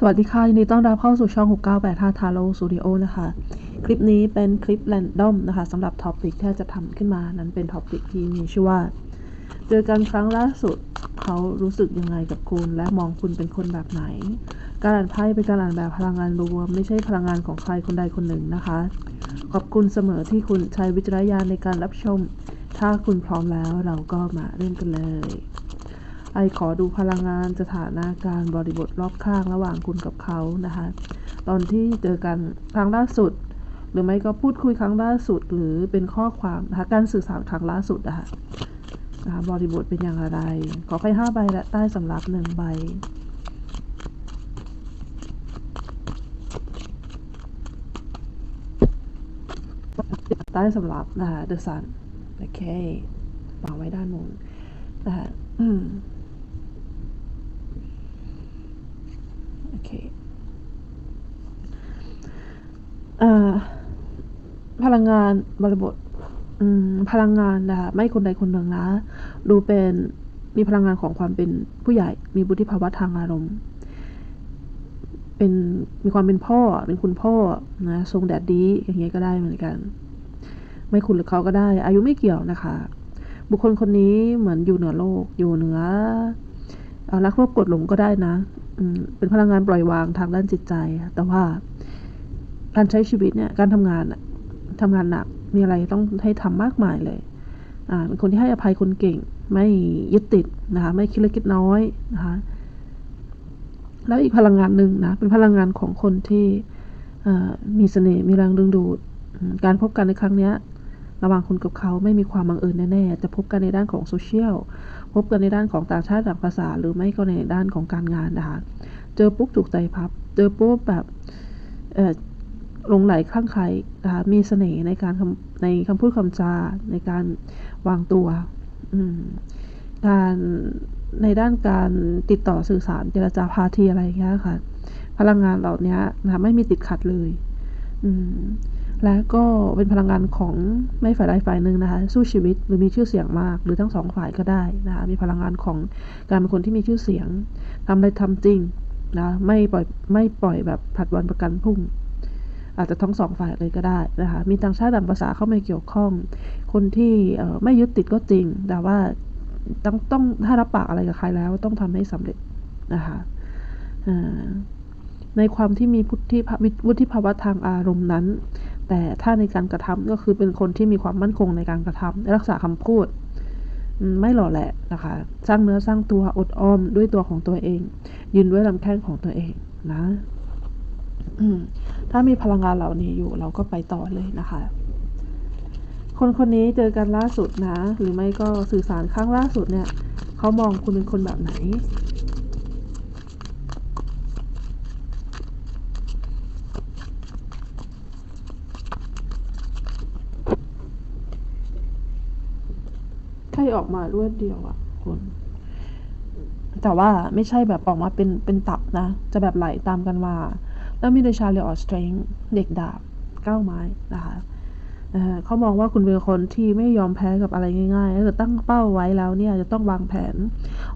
สวัสดีค่ะ ยินดีต้อนรับเข้าสู่ช่อง 6985 Taro Studio นะคะ คลิปนี้เป็นคลิปแรนดอมนะคะสำหรับท็อปิกที่จะทำขึ้นมานั้นเป็นท็อปิกที่มีชื่อว่า เจอกันครั้งล่าสุดเขารู้สึกยังไงกับคุณ และมองคุณเป็นคนแบบไหน การอ่านไพ่เป็นการอ่านแบบพลังงานรวม ไม่ใช่พลังงานของใครคนใดคนหนึ่งนะคะ ขอบคุณเสมอที่คุณใช้วิจารณญาณในการรับชม ถ้าคุณพร้อมแล้วเราก็มาเริ่มกันเลย ไอขอดูพลังงานสถานะการบริบทรอบข้างระหว่างคุณกับเขานะคะ ตอนที่เจอกันครั้งล่าสุด หรือไม่ก็พูดคุยครั้งล่าสุด หรือเป็นข้อความนะคะการสื่อสารครั้งล่าสุดนะคะนะคะบริบทเป็นอย่างไร ขอไพ่ห้าใบและใต้สำรับหนึ่งใบใต้สำรับนะคะ The Sun โอเค วางไว้ด้านบนนะคะอืม โอ เคพลังงานบริบทพลังงานนะคะไม่คนใดคนหนึ่งนะ ดูเป็นมีพลังงานของความเป็นผู้ใหญ่ มีบุธิภาวะทางอารมณ์ เป็นมีความเป็นพ่อ เป็นคุณพ่อนะทรงแดดดีอย่างเงี้ยก็ได้เหมือนกัน ไม่คุณหรือเขาก็ได้ อายุไม่เกี่ยวนะคะ บุคคลคนนี้เหมือนอยู่เหนือโลก อยู่เหนือเอารักรบกดหลงก็ได้นะ เป็นพลังงานปล่อยวางทางด้านจิตใจ แต่ว่าการใช้ชีวิตเนี่ย การทำงานอะทำงานหนัก มีอะไรต้องให้ทำมากมายเลย อ่า เป็นคนที่ให้อภัยคนเก่ง ไม่ยึดติดนะคะ ไม่คิดเล็กคิดน้อยนะคะ แล้วอีกพลังงานหนึ่งนะ เป็นพลังงานของคนที่มีเสน่ห์ มีแรงดึงดูด การพบกันในครั้งนี้ ระหว่างคุณกับเขาไม่มีความบังเอิญแน่ๆ จะพบกันในด้านของโซเชียล พบกันในด้านของต่างชาติต่างภาษา หรือไม่ก็ในด้านของการงานนะคะ เจอปุ๊บถูกใจพับ เจอปุ๊บแบบหลงไหลคลั่งไคล้นะคะมีเสน่ห์ในการในคำพูดคำจา ในการวางตัว การในด้านการติดต่อสื่อสารเจรจาพาทีอะไรอย่างเงี้ยค่ะ พลังงานเหล่านี้นะคะไม่มีติดขัดเลย อืม และก็เป็นพลังงานของไม่ฝ่ายใดฝ่ายหนึ่งนะคะสู้ชีวิตหรือมีชื่อเสียงมาก หรือทั้งสองฝ่ายก็ได้นะคะมีพลังงานของการเป็นคนที่มีชื่อเสียงทำอะไรทำจริงนะไม่ปล่อยไม่ปล่อยแบบผัดวันประกันพรุ่ง อาจจะทั้งสองฝ่ายเลยก็ได้นะคะมีต่างชาติต่างภาษาเข้ามาเกี่ยวข้อง คนที่ไม่ยึดติดก็จริง แต่ว่าต้องต้องถ้ารับปากอะไรกับใครแล้วต้องทำให้สำเร็จนะคะในความที่มีพุทธิวุฒิภาวะทางอารมณ์นั้น แต่ถ้าในการกระทำก็คือเป็นคนที่มีความมั่นคงในการกระทำรักษาคำพูด ไม่หล่อแหละนะคะ สร้างเนื้อสร้างตัวอดอ้อมด้วยตัวของตัวเอง ยืนด้วยลำแข้งของตัวเองนะถ้ามีพลังงานเหล่านี้อยู่เราก็ไปต่อเลยนะคะ คนคนนี้เจอกันล่าสุดนะ หรือไม่ก็สื่อสารครั้งล่าสุดเนี่ยเขามองคุณเป็นคนแบบไหน ใช่ออกมารวดเดียวอะคุณแต่ว่าไม่ใช่แบบออกมาเป็นเป็นตับนะ จะแบบไหลตามกันมา แล้วมีเดชาเรียออสเตรงเด็กดาบเก้าไม้นะคะเขามองว่าคุณเป็นคนที่ไม่ยอมแพ้กับอะไรง่ายๆถ้าเกิดตั้งเป้าไว้แล้วเนี่ยจะต้องวางแผน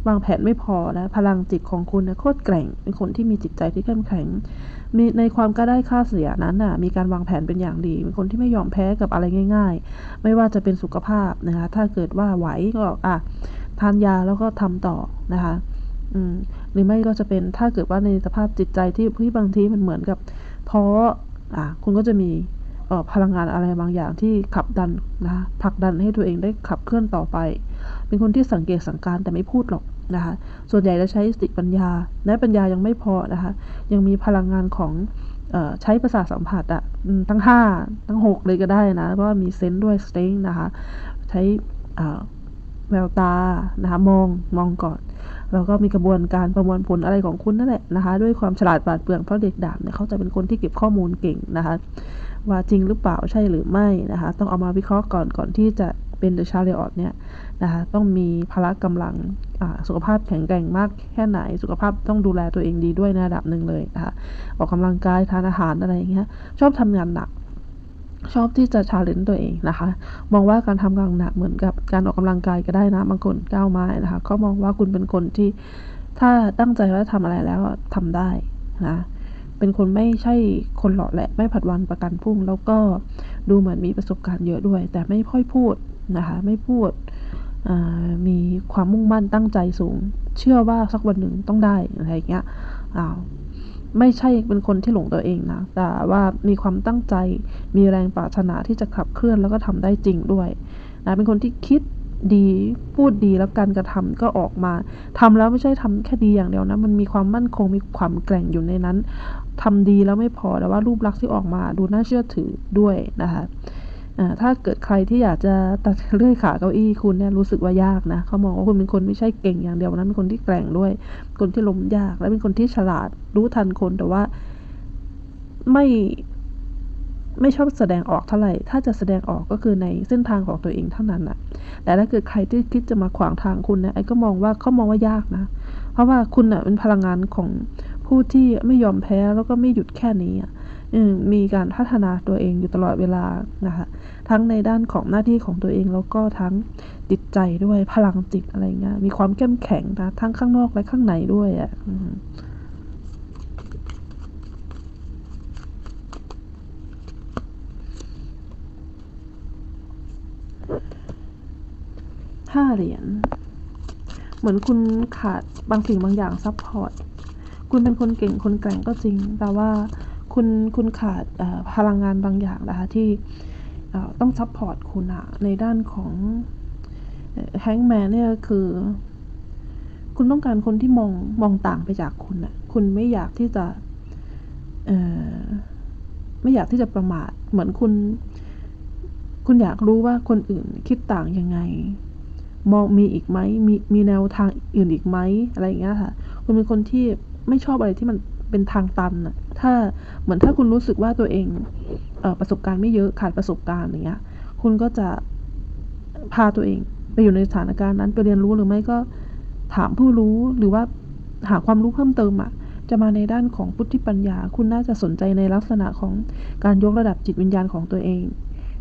วางแผนไม่พอนะพลังจิตของคุณนี่ยโคตรแกร่ง เป็นคนที่มีจิตใจที่เข้มแข็ง มีในความกล้าได้ค่าเสียนั้นน่ะมีการวางแผนเป็นอย่างดี เป็นคนที่ไม่ยอมแพ้กับอะไรง่าย ๆ ไม่ว่าจะเป็นสุขภาพนะคะถ้าเกิดว่าไหวก็อะทานยาแล้วก็ทำต่อนะคะอืมหรือไม่ก็จะเป็นถ้าเกิดว่าในสภาพจิตใจที่ที่บางทีมันเหมือนกับเพราะอะคุณก็จะมีพลังงานอะไรบางอย่างที่ขับดันนะผลักดันให้ตัวเองได้ขับเคลื่อนต่อไป เป็นคนที่สังเกตสังการแต่ไม่พูดหรอก นะคะ ส่วนใหญ่จะใช้สติปัญญา และปัญญายังไม่พอนะคะ ยังมีพลังงานของใช้ประสาทสัมผัสอะทั้ง 5 ทั้ง 6 เลยก็ได้นะ เพราะมีเซนต์ด้วยสเต็งนะคะ ใช้แววตานะคะมองมองก่อน แล้วก็มีกระบวนการประมวลผลอะไรของคุณนั่นแหละนะคะ ด้วยความฉลาดปราดเปรื่องเพราะเด็กดาบเนี่ยเขาจะเป็นคนที่เก็บข้อมูลเก่งนะคะ ว่าจริงหรือเปล่าใช่หรือไม่นะคะ ต้องเอามาวิเคราะห์ก่อนก่อนที่จะเป็นเดอะชาเลออดเนี่ยนะคะ ต้องมีพละกำลัง สุขภาพแข็งแกร่งมากแค่ไหน สุขภาพต้องดูแลตัวเองดีด้วยในระดับหนึ่งเลยนะคะออกกำลังกายทานอาหารอะไรอย่างเงี้ยชอบทำงานหนักชอบที่จะชาเลนจ์ตัวเองนะคะ มองว่าการทำงานหนักเหมือนกับการออกกำลังกายก็ได้นะบางคนก้าวไม้นะคะเขามองว่าคุณเป็นคนที่ถ้าตั้งใจว่าทำอะไรแล้วทำได้นะเป็นคนไม่ใช่คนหล่อแหละไม่ผัดวันประกันพรุ่ง แล้วก็ดูเหมือนมีประสบการณ์เยอะด้วย แต่ไม่ค่อยพูดนะคะ ไม่พูด มีความมุ่งมั่นตั้งใจสูง เชื่อว่าสักวันหนึ่งต้องได้อะไรอย่างเงี้ยไม่ใช่เป็นคนที่หลงตัวเองนะ แต่ว่ามีความตั้งใจ มีแรงปรารถนาที่จะขับเคลื่อนแล้วก็ทำได้จริงด้วยนะ เป็นคนที่คิดดีพูดดีแล้วการกระทำก็ออกมาทำแล้วไม่ใช่ทำแค่ดีอย่างเดียวนะ มันมีความมั่นคงมีความแกร่งอยู่ในนั้นทำดีแล้วไม่พอแต่ว่ารูปลักษณ์ที่ออกมาดูน่าเชื่อถือด้วยนะคะ ถ้าเกิดใครที่อยากจะตัดเลื่อยขาเก้าอี้คุณเนี่ยรู้สึกว่ายากนะเขามองว่าคุณเป็นคนไม่ใช่เก่งอย่างเดียวนะเป็นคนที่แกร่งด้วย คนที่ล้มยาก และเป็นคนที่ฉลาดรู้ทันคนแต่ว่าไม่ไม่ชอบแสดงออกเท่าไหร่ ถ้าจะแสดงออกก็คือในเส้นทางของตัวเองเท่านั้นนะแต่ถ้าเกิดใครที่คิดจะมาขวางทางคุณเนี่ยไอ้ก็มองว่าเขามองว่ายากนะ เพราะว่าคุณอะเป็นพลังงานของผู้ที่ไม่ยอมแพ้แล้วก็ไม่หยุดแค่นี้อะมีการพัฒนาตัวเองอยู่ตลอดเวลานะคะ ทั้งในด้านของหน้าที่ของตัวเองแล้วก็ทั้งจิตใจด้วยพลังจิตอะไรเงี้ยมีความเข้มแข็งนะทั้งข้างนอกและข้างในด้วยอะห้าเหรียญ เหมือนคุณขาดบางสิ่งบางอย่างซับพอร์ต คุณเป็นคนเก่งคนแกร่งก็จริง แต่ว่าคุณคุณขาดพลังงานบางอย่างนะคะที่ ต้องซับพอร์ตคุณอะในด้านของแฮงแมนเนี่ยคือ คุณต้องการคนที่มองมองต่างไปจากคุณอะคุณไม่อยากที่จะไม่อยากที่จะประมาท เหมือนคุณ คุณอยากรู้ว่าคนอื่นคิดต่างยังไง มองมีอีกไหมมีมีแนวทางอื่นอีกไหมอะไรอย่างเงี้ยค่ะ คุณเป็นคนที่ไม่ชอบอะไรที่มันเป็นทางตันอะถ้าเหมือนถ้าคุณรู้สึกว่าตัวเอง ประสบการณ์ไม่เยอะขาดประสบการณ์อย่างเงี้ย คุณก็จะพาตัวเอง ไปอยู่ในสถานการณ์นั้นไปเรียนรู้หรือไม่ก็ถามผู้รู้หรือว่าหาความรู้เพิ่มเติมอะจะมาในด้านของพุทธิปัญญา คุณน่าจะสนใจในลักษณะของการยกระดับจิตวิญญาณของตัวเอง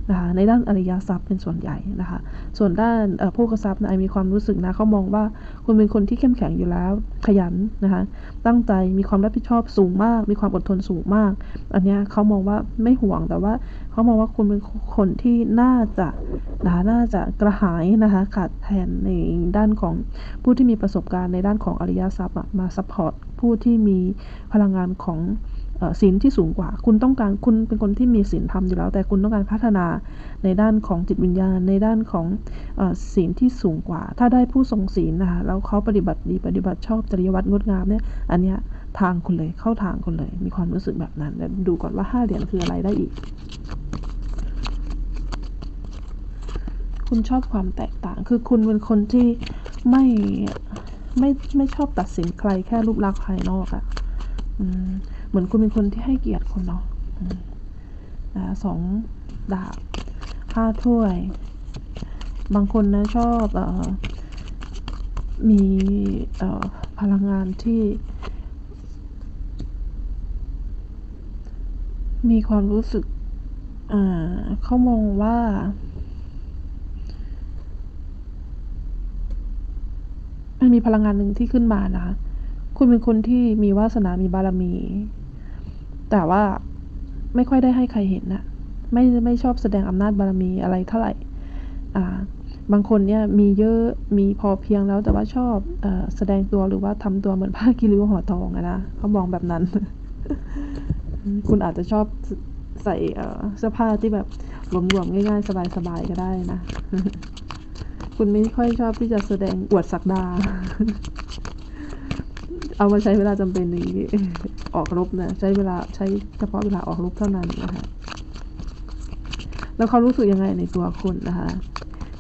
นะคะในด้านอริยทรัพย์เป็นส่วนใหญ่นะคะ ส่วนด้านผู้กระซับนะไอมีความรู้สึกนะเขามองว่าคุณเป็นคนที่เข้มแข็งอยู่แล้วขยันนะคะตั้งใจมีความรับผิดชอบสูงมาก มีความอดทนสูงมาก อันนี้เขามองว่าไม่ห่วงแต่ว่าเขามองว่าคุณเป็นคนที่น่าจะนะคะน่าจะกระหายนะคะขาดแทนในด้านของผู้ที่มีประสบการณ์ในด้านของอริยทรัพย์มาซัพพอร์ตผู้ที่มีพลังงานของ ศีลที่สูงกว่า คุณต้องการคุณเป็นคนที่มีศีลธรรมอยู่แล้ว แต่คุณต้องการพัฒนาในด้านของจิตวิญญาณ ในด้านของศีลที่สูงกว่า ถ้าได้ผู้ทรงศีลนะคะแล้วเขาปฏิบัติดีปฏิบัติชอบจริยวัตรงดงามเนี่ยอันเนี้ยทางคุณเลยเข้าทางคุณเลย มีความรู้สึกแบบนั้นแล้วดูก่อนว่าห้าเหรียญคืออะไรได้อีก คุณชอบความแตกต่าง คือคุณเป็นคนที่ไม่ไม่ไม่ชอบตัดสินใครแค่รูปลักษณ์ภายนอกอะ่ะ เหมือนคุณเป็นคนที่ให้เกียรติคนเนาะนะสองดาบห้าถ้วย บางคนนะชอบออมีพลังงานที่ มีความรู้สึกเขามองว่า มันมีพลังงานหนึ่งที่ขึ้นมานะ คุณเป็นคนที่มีวาสนา มีบารมี แต่ว่าไม่ค่อยได้ให้ใครเห็นนะไม่ไม่ชอบแสดงอำนาจบารมีอะไรเท่าไหร่อ่าบางคนเนี่ยมีเยอะมีพอเพียงแล้วแต่ว่าชอบอแสดงตัวหรือว่าทำตัวเหมือนผ้ากิริวห่อทองอะนะเขามองแบบนั้น คุณอาจจะชอบใส่เสื้อผ้าที่แบบหลวมๆง่ายๆ สบายๆก็ได้นะ คุณไม่ค่อยชอบที่จะแสดงอวดสักดา เอามาใช้เวลาจำเป็นนี้ออกรบนะใช้เวลาใช้เฉพาะเวลาออกรบเท่านั้นนะคะแล้วเขารู้สึกยังไงในตัวคุณนะคะ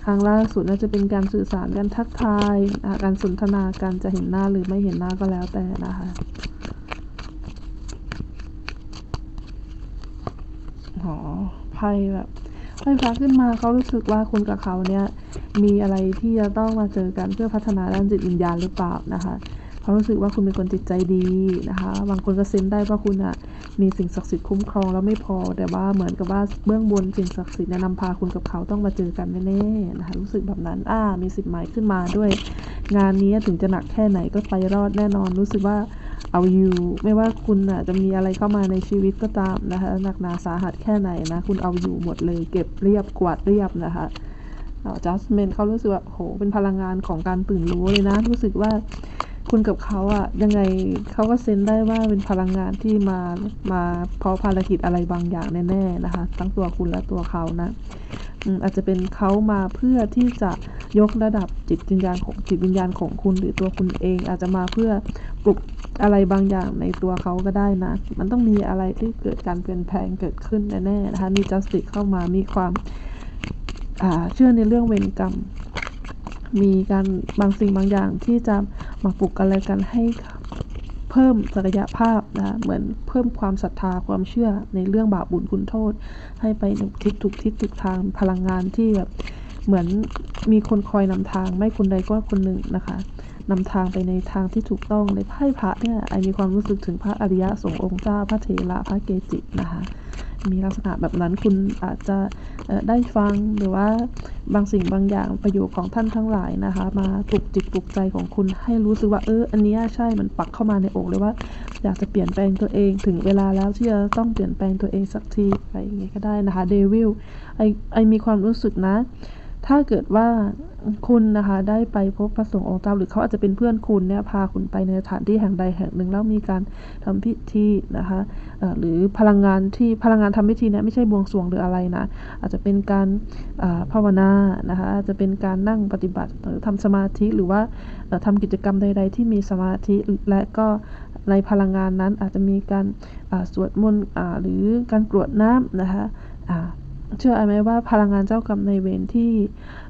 ครั้งล่าสุดน่าจะเป็นการสื่อสารการทักทายการสนทนาการจะเห็นหน้าหรือไม่เห็นหน้าก็แล้วแต่นะคะหอไพ่แบบไพ่พระขึ้นมาเขารู้สึกว่าคุณกับเขาเนี่ยมีอะไรที่จะต้องมาเจอกันเพื่อพัฒนาด้านจิตวิญญาณหรือเปล่านะคะ เขารู้สึกว่าคุณเป็นคนจิตใจดีนะคะ บางคนก็เซนได้ว่าคุณอะมีสิ่งศักดิ์สิทธิ์คุ้มครองแล้วไม่พอ แต่ว่าเหมือนกับว่าเบื้องบนสิ่งศักดิ์สิทธิ์แนะนำพาคุณกับเขาต้องมาเจอกันแน่ๆนะคะ รู้สึกแบบนั้น อ่า มีสิบหมายขึ้นมาด้วย งานนี้ถึงจะหนักแค่ไหนก็ไปรอดแน่นอน รู้สึกว่าเอาอยู่ไม่ว่าคุณน่ะจะมีอะไรเข้ามาในชีวิตก็ตามนะคะหนักหนาสาหัสแค่ไหนนะ คุณเอาอยู่หมดเลย เก็บเรียบกวาดเรียบนะคะจัสเมนเขารู้สึกว่าโหเป็นพลังงานของการตื่นรู้เลยนะ รู้สึกว่า คุณกับเขาอะยังไงเขาก็เซนได้ว่าเป็นพลังงานที่มามาเพราะภารกิจอะไรบางอย่างแน่ๆนะคะ ทั้งตัวคุณและตัวเขานะอาจจะเป็นเขามาเพื่อที่จะยกระดับจิตวิญญาณของจิตวิญญาณของคุณหรือตัวคุณเอง อาจจะมาเพื่อปลุกอะไรบางอย่างในตัวเขาก็ได้นะ มันต้องมีอะไรที่เกิดการเปลี่ยนแปลงเกิดขึ้นแน่ๆนะคะมีจัสติเข้ามามีความเชื่อในเรื่องเวรกรรม มีการบางสิ่งบางอย่างที่จะมาปลุกอะไรกันให้เพิ่มศักยภาพนะเหมือนเพิ่มความศรัทธาความเชื่อในเรื่องบาปบุญคุณโทษ ให้ไปในทิศทุกทิศทุกทางพลังงานที่แบบเหมือนมีคนคอยนำทางไม่คนใดก็คนหนึ่งนะคะนำทางไปในทางที่ถูกต้องในไพ่พระเนี่ยไอมีความรู้สึกถึงพระอริยะสงฆ์องค์เจ้าพระเถระพระเกจินะคะ มีลักษณะแบบนั้นคุณอาจจะได้ฟังหรือว่าบางสิ่งบางอย่างประโยชน์ของท่านทั้งหลายนะคะ มาปลุกจิตปลุกใจของคุณให้รู้สึกว่าเอออันนี้ใช่มันปักเข้ามาในอกเลยว่า อยากจะเปลี่ยนแปลงตัวเองถึงเวลาแล้วที่จะต้องเปลี่ยนแปลงตัวเองสักทีอะไรอย่างเงี้ยก็ได้นะคะเดวิลไอไอมีความรู้สึกนะ ถ้าเกิดว่าคุณนะคะได้ไปพบพระสงฆ์องค์เจ้าหรือเขาอาจจะเป็นเพื่อนคุณเนี่ยพาคุณไปในสถานที่แห่งใดแห่งหนึ่งแล้วมีการทำพิธีนะคะหรือพลังงานที่พลังงานทำพิธีเนี่ยไม่ใช่บวงสรวงหรืออะไรนะอาจจะเป็นการภาวนานะคะอาจจะเป็นการนั่งปฏิบัติหรือทำสมาธิหรือว่าทำกิจกรรมใด ๆ ที่มีสมาธิและก็ในพลังงานนั้นอาจจะมีการสวดมนต์หรือการกรวดน้ำนะคะ เชื่อไหมว่าพลังงานเจ้ากรรมในเวรที่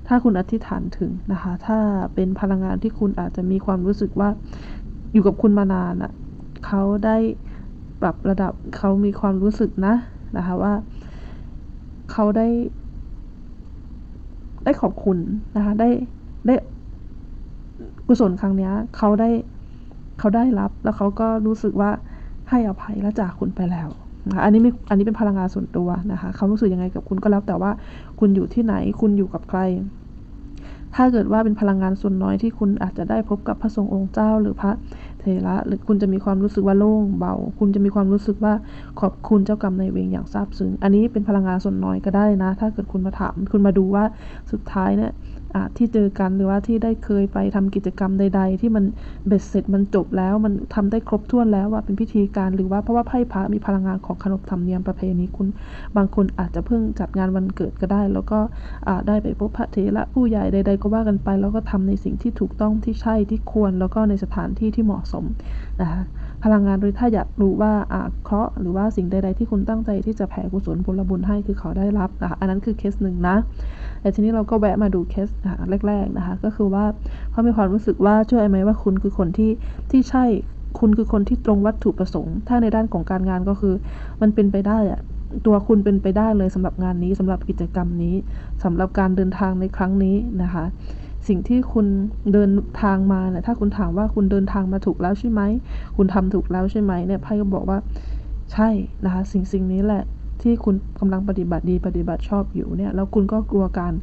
ถ้าคุณอธิษฐานถึงนะคะ ถ้าเป็นพลังงานที่คุณอาจจะมีความรู้สึกว่าอยู่กับคุณมานานอะ่ะเขาได้ปรับระดับเขามีความรู้สึกนะนะคะว่าเขาได้ ได้ขอบคุณนะคะ ได้ได้กุศลครั้งนี้เขาได้เขาได้รับแล้วเขาก็รู้สึกว่าให้อภัยและจากคุณไปแล้ว อันนี้ไม่อันนี้เป็นพลังงานส่วนตัวนะคะเขารู้สึกยังไงกับคุณก็แล้วแต่ว่าคุณอยู่ที่ไหนคุณอยู่กับใคร ถ้าเกิดว่าเป็นพลังงานส่วนน้อยที่คุณอาจจะได้พบกับพระสงฆ์องค์เจ้า หรือพระเทระหรือคุณจะมีความรู้สึกว่าโล่งเบา คุณจะมีความรู้สึกว่าขอบคุณเจ้ากรรมในเวรอย่างซาบซึ้งอันนี้เป็นพลังงานส่วนน้อยก็ได้นะ ถ้าเกิดคุณมาถาม คุณมาดูว่าสุดท้ายเนี่ย ที่เจอกันหรือว่าที่ได้เคยไปทำกิจกรรมใด ๆ ที่มันเบ็ดเสร็จมันจบแล้วมันทำได้ครบถ้วนแล้วว่าเป็นพิธีการหรือว่าเพราะว่าไพ่พระมีพลังงานของขนบธรรมเนียมประเพณีคุณ บางคนอาจจะเพิ่งจัดงานวันเกิดก็ได้ แล้วก็ได้ไปพบพระเถระผู้ใหญ่ใด ๆ ก็ว่ากันไป แล้วก็ทำในสิ่งที่ถูกต้องที่ใช่ที่ควร แล้วก็ในสถานที่ที่เหมาะสมนะคะ พลังงานโดยถ้าอยากรู้ว่าอาเคราะห์หรือว่าสิ่งใด ๆ ที่คุณตั้งใจที่จะแผ่กุศลผลบุญให้คือเขาได้รับนะคะอันนั้นคือเคสหนึ่งนะ แต่ทีนี้เราก็แวะมาดูเคสแรก ๆนะคะ ก็คือว่าเขามีความรู้สึกว่าช่วยไหมว่าคุณคือคนที่ที่ใช่คุณคือคนที่ตรงวัตถุประสงค์ ถ้าในด้านของการงานก็คือ มันเป็นไปได้อะตัวคุณเป็นไปได้เลยสำหรับงานนี้สำหรับกิจกรรมนี้สำหรับการเดินทางในครั้งนี้นะคะ สิ่งที่คุณเดินทางมาเนี่ยถ้าคุณถามว่าคุณเดินทางมาถูกแล้วใช่ไหม คุณทำถูกแล้วใช่ไหมเนี่ยไพ่ก็บอกว่าใช่นะคะสิ่งสิ่งนี้แหละที่คุณกำลังปฏิบัติดีปฏิบัติชอบอยู่เนี่ยแล้วคุณก็กลัวการ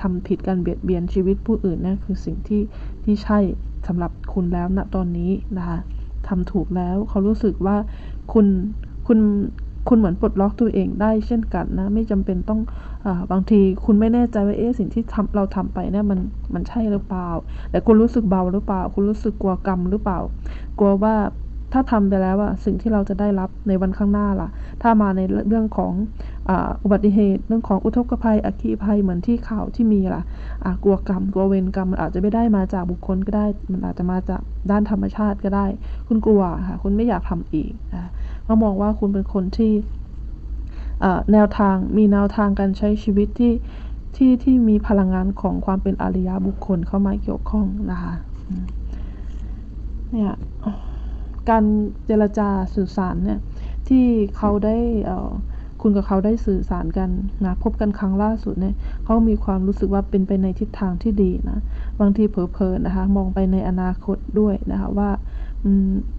ทำผิดการเบียดเบียนชีวิตผู้อื่นเนี่ยคือสิ่งที่ที่ใช่สำหรับคุณแล้วณตอนนี้นะคะทำถูกแล้วเขารู้สึกว่าคุณคุณ คุณเหมือนปลดล็อกตัวเองได้เช่นกันนะ ไม่จำเป็นต้องอบางทีคุณไม่แน่ใจว่าเอ๊ะสิ่งที่ทำเราทำไปเนี่ยมันมันใช่หรือเปล่า แต่คุณรู้สึกเบาหรือเปล่า คุณรู้สึกกลัวกรรมหรือเปล่า กลัวว่าถ้าทำไปแล้วอะสิ่งที่เราจะได้รับในวันข้างหน้าล่ะ ถ้ามาในเรื่องของอุบัติเหตุ เรื่องของอุทกภัย อัคคีภัยเหมือนที่ข่าวที่มีล่ะกลัวกรรม กลัวเวรกรรมมันอาจจะไม่ได้มาจากบุคคลก็ได้ มันอาจจะมาจากด้านธรรมชาติก็ได้ คุณกลัวค่ะ คุณไม่อยากทำอีกนะ เขามองว่าคุณเป็นคนที่แนวทางมีแนวทางการใช้ชีวิตที่ที่ที่มีพลังงานของความเป็นอริยบุคคลเข้ามาเกี่ยวข้องนะคะเนี่ยการเจรจาสื่อสารเนี่ยที่เขาได้คุณกับเขาได้สื่อสารกันนะพบกันครั้งล่าสุดเนี่ยเขามีความรู้สึกว่าเป็นไปในทิศทางที่ดีนะบางทีเผลอๆนะคะ มองไปในอนาคตด้วยนะคะว่า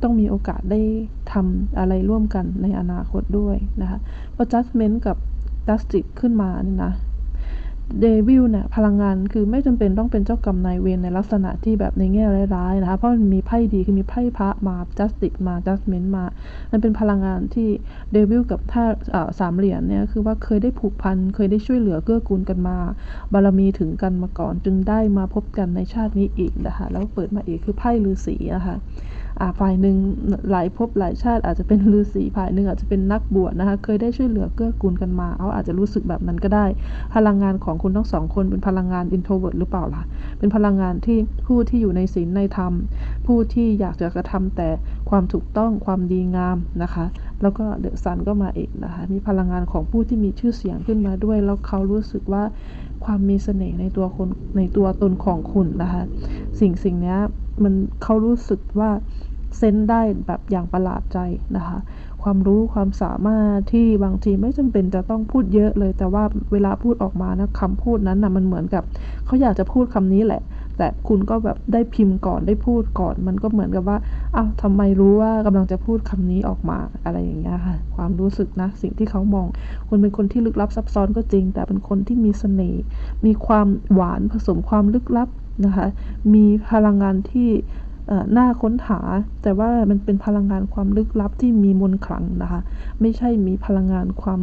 ต้องมีโอกาสได้ทำอะไรร่วมกันในอนาคตด้วยนะคะพอ judgment กับ justice ขึ้นมาเนี่ยนะเดวิลเนี่ยพลังงานคือไม่จำเป็นต้องเป็นเจ้ากรรมนายเวรในลักษณะที่แบบในแง่ร้ายๆนะคะเพราะมันมีไพ่ดีคือมีไพ่พระมาจัสติกมาจัสเมนต์มา มันเป็นพลังงานที่เดวิลกับท่าสามเหรียญเนี่ยคือว่าเคยได้ผูกพันเคยได้ช่วยเหลือเกื้อกูลกันมา บารมีถึงกันมาก่อน จึงได้มาพบกันในชาตินี้อีกนะคะแล้วเปิดมาอีกคือไพ่ฤาษีนะคะ ฝ่ายหนึ่งหลายภพหลายชาติ อาจจะเป็นฤาษีฝ่ายหนึ่งอาจจะเป็นนักบวชนะคะ เคยได้ช่วยเหลือเกื้อกูลกันมาเขาอาจจะรู้สึกแบบนั้นก็ได้ พลังงานของคุณทั้งสองคนเป็นพลังงาน introvert หรือเปล่าล่ะ เป็นพลังงานที่ผู้ที่อยู่ในศีลในธรรม ผู้ที่อยากจะกระทำแต่ความถูกต้องความดีงามนะคะ แล้วก็เดอะซันก็มาเอีกนะคะ มีพลังงานของผู้ที่มีชื่อเสียงขึ้นมาด้วย แล้วเขารู้สึกว่าความมีเสน่ห์ในตัวคนในตัวตนของคุณนะคะ สิ่งสิ่งนี้มันเขารู้สึกว่า เซนได้แบบอย่างประหลาดใจนะคะ ความรู้ความสามารถที่บางทีไม่จำเป็นจะต้องพูดเยอะเลย แต่ว่าเวลาพูดออกมานะคำพูดนั้นนะมันเหมือนกับเขาอยากจะพูดคำนี้แหละ แต่คุณก็แบบได้พิมพ์ก่อนได้พูดก่อน มันก็เหมือนกับว่าอ้าวทำไมรู้ว่ากำลังจะพูดคำนี้ออกมาอะไรอย่างเงี้ยค่ะ ความรู้สึกนะสิ่งที่เขามองคุณเป็นคนที่ลึกลับซับซ้อนก็จริง แต่เป็นคนที่มีเสน่ห์มีความหวานผสมความลึกลับนะคะ มีพลังงานที่ น่าค้นหา แต่ว่ามันเป็นพลังงานความลึกลับที่มีมนต์ขลังนะคะ ไม่ใช่มีพลังงานความ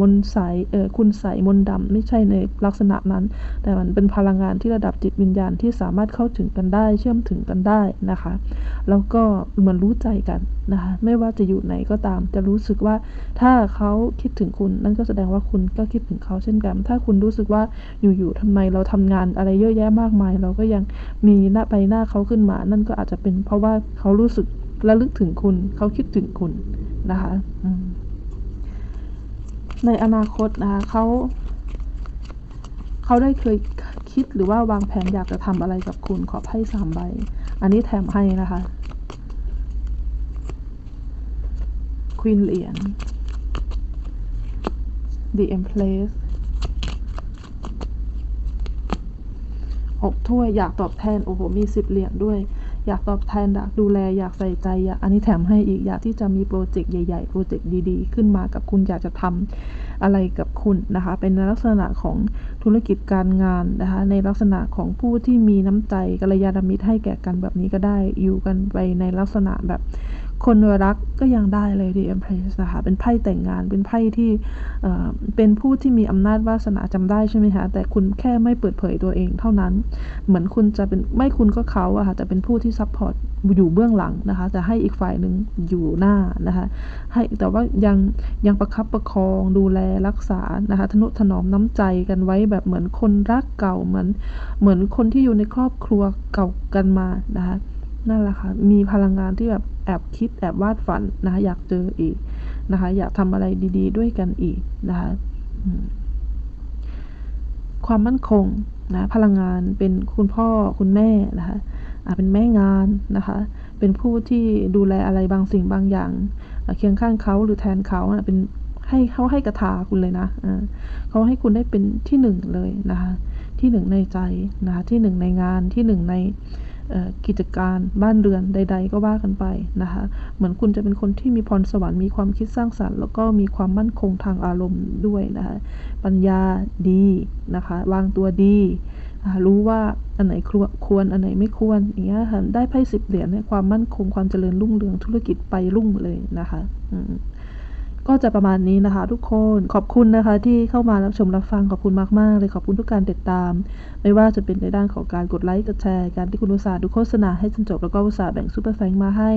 มนต์ใสเออคุณใสมนต์ดำไม่ใช่ในลักษณะนั้น แต่มันเป็นพลังงานที่ระดับจิตวิญญาณที่สามารถเข้าถึงกันได้ เชื่อมถึงกันได้นะคะ แล้วก็เหมือนรู้ใจกันนะคะ ไม่ว่าจะอยู่ไหนก็ตาม จะรู้สึกว่าถ้าเขาคิดถึงคุณ นั่นก็แสดงว่าคุณก็คิดถึงเขาเช่นกัน ถ้าคุณรู้สึกว่าอยู่ๆทำไมเราทำงานอะไรเยอะแยะมากมาย เราก็ยังมีหน้าใบหน้าเขาขึ้นมา นั่นก็อาจจะเป็นเพราะว่าเขารู้สึกระลึกถึงคุณ เขาคิดถึงคุณนะคะ อืม ในอนาคตนะคะเขาเขาได้เคยคิดหรือว่าวางแผนอยากจะทำอะไรกับคุณขอไพ่สามใบ อันนี้แถมให้นะคะควีนเหรียญ The Empress หกถ้วยอยากตอบแทน โอ้โห มีสิบเหรียญด้วย อยากตอบแทนอยากดูแลอยากใส่ใจอยากอันนี้แถมให้อีกอยากที่จะมีโปรเจกต์ใหญ่ๆ โปรเจกต์ดีๆ ขึ้นมากับคุณอยากจะทำอะไรกับคุณนะคะ เป็นลักษณะของธุรกิจการงานนะคะในลักษณะของผู้ที่มีน้ำใจกัลยาณมิตรให้แก่กันแบบนี้ก็ได้อยู่กันไปในลักษณะแบบ คนรักก็ยังได้เลย The Empress นะคะ เป็นไพ่แต่งงาน เป็นไพ่ที่เอ่อเป็นผู้ที่มีอำนาจวาสนาจำได้ใช่ไหมคะ แต่คุณแค่ไม่เปิดเผยตัวเองเท่านั้น เหมือนคุณจะเป็นไม่คุณก็เขาอะค่ะจะเป็นผู้ที่ซัพพอร์ตอยู่เบื้องหลังนะคะแต่ให้อีกฝ่ายหนึ่งอยู่หน้านะคะ ให้แต่ว่ายังยังประคับประคองดูแลรักษานะคะทนุถนอมน้ำใจกันไว้แบบเหมือนคนรักเก่าเหมือนเหมือนคนที่อยู่ในครอบครัวเก่ากันมานะคะ นั่นแหละค่ะ มีพลังงานที่แบบแอบคิดแอบวาดฝันนะคะ อยากเจออีกนะคะ อยากทำอะไรดี ๆ ด้วยกันอีกนะคะความมั่นคงนะพลังงานเป็นคุณพ่อคุณแม่นะคะอาเป็นแม่งานนะคะ เป็นผู้ที่ดูแลอะไรบางสิ่งบางอย่างเคียงข้างเขาหรือแทนเขาอะเป็นให้เขาให้กระถาคุณเลยนะเขาให้คุณได้เป็นที่หนึ่งเลยนะคะ ที่หนึ่งในใจนะคะ ที่หนึ่งในงานที่หนึ่งใน กิจการบ้านเรือนใด ๆ ก็ว่ากันไปนะคะ เหมือนคุณจะเป็นคนที่มีพรสวรรค์มีความคิดสร้างสรรค์ แล้วก็มีความมั่นคงทางอารมณ์ด้วยนะคะ ปัญญาดีนะคะ วางตัวดีรู้ว่าอันไหนควรควรอันไหนไม่ควรอย่างเงี้ยค่ะได้ไพ่สิบเหรียญเนี่ยความมั่นคงความเจริญรุ่งเรืองธุรกิจไปรุ่งเลยนะคะอืม ก็จะประมาณนี้นะคะ ทุกคนขอบคุณนะคะ ที่เข้ามารับชมรับฟังขอบคุณมากๆเลยขอบคุณทุกการติดตาม ไม่ว่าจะเป็นในด้านของการกดไลค์กดแชร์การที่คุณอุตส่าห์ดูโฆษณาให้จนจบแล้วก็อุตส่าห์แบ่งซูเปอร์แฟงมาให้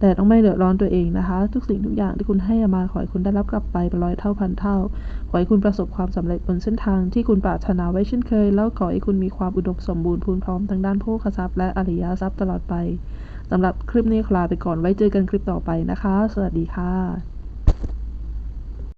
แต่ต้องไม่เดือดร้อนตัวเองนะคะ ทุกสิ่งทุกอย่างที่คุณให้มาขอให้คุณได้รับกลับไปเป็นร้อยเท่าพันเท่า ขอให้คุณประสบความสำเร็จบนเส้นทางที่คุณปรารถนาไว้เช่นเคย แล้วขอให้คุณมีความอุดมสมบูรณ์พูนพร้อมทั้งด้านโภคทรัพย์และอริยทรัพย์ตลอดไปสำหรับคลิปนี้ลาไปก่อนไว้เจอกันคลิปต่อไปนะคะ สวัสดีค่ะ